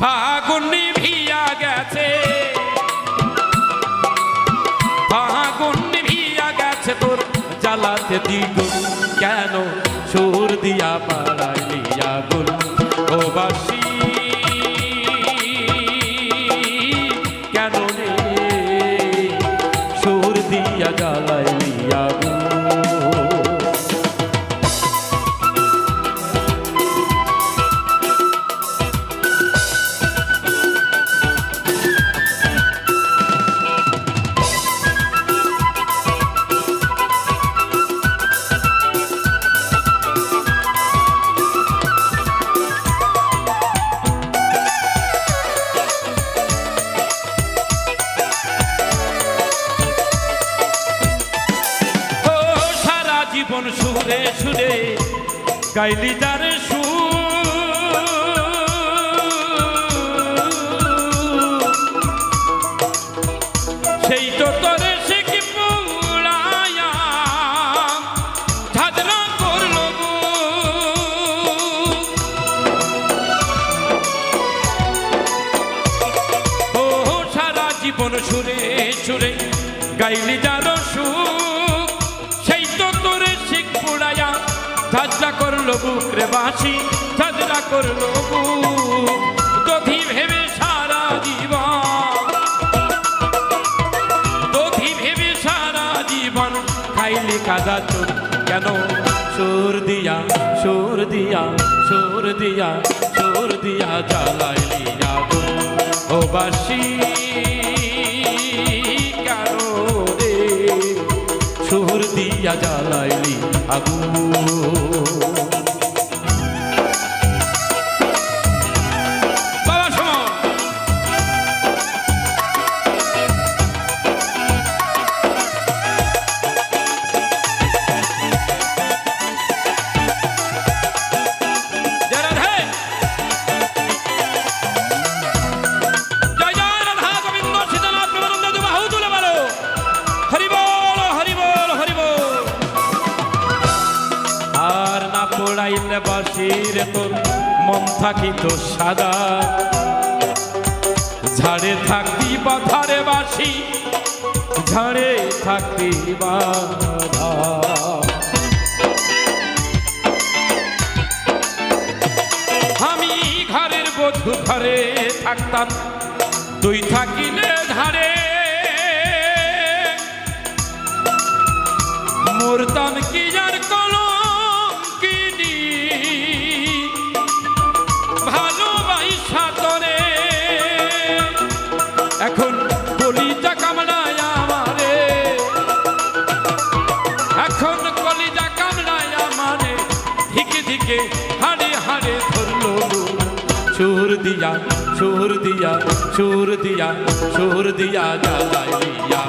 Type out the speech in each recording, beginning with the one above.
ফাগুনি Villa গেছে। ফাগুনি Villa গেছে তোর জ্বালাতে দ্বিগুণ জীবন সুরে সুরে গাইলি যার সেই তো তোরে জীবন সুরে সুরে গাইলি যার ঝাঁঝরা করল বুক রে বাসি ঝাঁঝরা করল বুক। দধি ভেবে সারা জীবন, দধি ভেবে সারা জীবন খাইলি কাদা চোর। কেন? সুর দিয়া সুর দিয়া সুর দিয়া সুর দিয়া জ্বালাইলি আগুন। ও বাসি দিয়া জ্বালাইলি আগুন। বাসির তোর মন থাকিত সাদা। ঝাড়ে থাকতি বাধারে বাসি, ঝাড়ে থাকতি বাধা আমি ঘরের বধু ঘরে থাকতাম, তুই থাকিলে ধারে। মরতাম কি যার কলঙ্কিনী হাড়ে হাড়ে ধরলো সুর দিয়া সুর দিয়া সুর দিয়া সুর দিয়া জ্বালাইয়া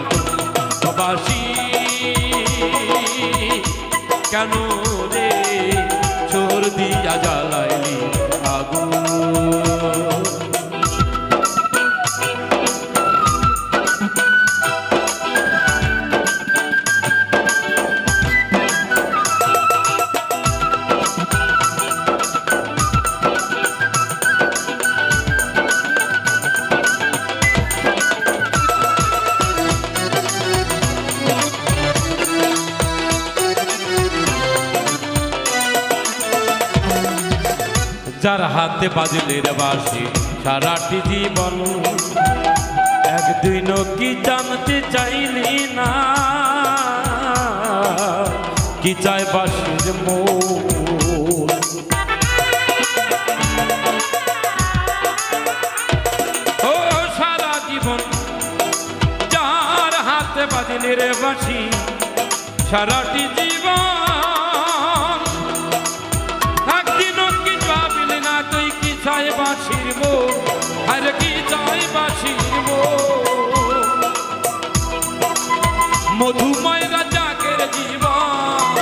কেন রে সুর দিয়া জ্বালাইলি? যার হাতে বাজলে রে বাসি সারাটি জীবন। একদিনও কি জানতে চাইলি না? কি চায় বাসির মন ও সারা জীবন যার হাতে বাজলে রে বাসি সারাটি জীবন মধুময় রাজাকের জীবন।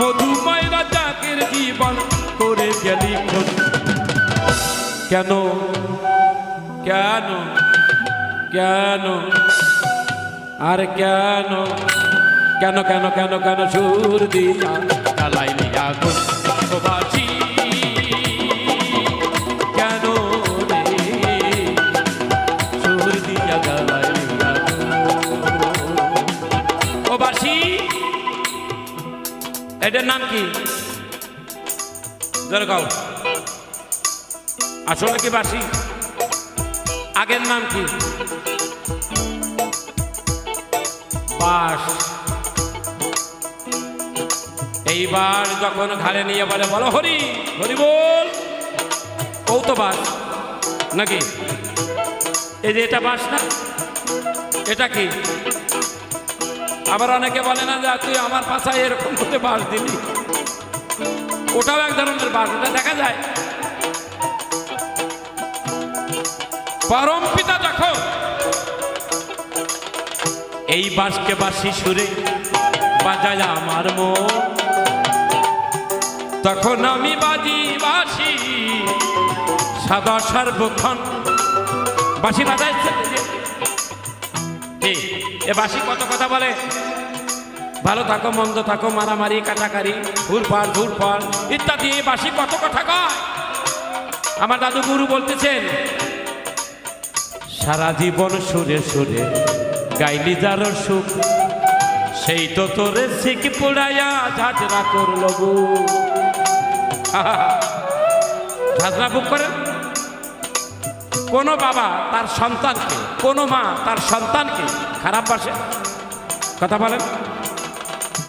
মধুময় রাজাকের জীবন করে গেলি কেন? কেন? কেন? আর কেন? কেন কেন কেন কেন সুর দিয়া জ্বালাইলি আগুন। ও এটার নাম কি? আসলে কি বাসি আগের নাম কি? বাস এইবার যখন ঘাড়ে নিয়ে বলে, বলো হরি হরি বল। ও তো বাস নাকি? এই যে এটা বাস না? এটা কি? আবার অনেকে বলে না, যে, তুই আমার পাশায় এরকম করে বাস দিলি। ওটাও এক ধরনের বাস, ওটা দেখা যায়। পরম পিতা দেখো এই বাসকে বাসি সুরে বাজায় আমার মন, তখন আমি বাজি বাসি, সাদা সর্বক্ষণ বাসি বাজাইছে এ বাসি কত কথা বলে? ভালো থাকো, মন্দ থাকো, মারামারি, কাটাকারি ঘুরপাড় ঘুরপাড় ইত্যাদি এই বাসি কত কথা কয়? আমার দাদু গুরু বলতেছেন, সারা জীবন সুরে সুরে গাইলি যার সুখ সেই তো তোরে শিখ পুড়াইয়া ঝাঁঝরা করল ঝাঁঝরা বুক করেন কোনো বাবা তার সন্তানকে, কোনো মা তার সন্তানকে খারাপ বাসে কথা বলেন।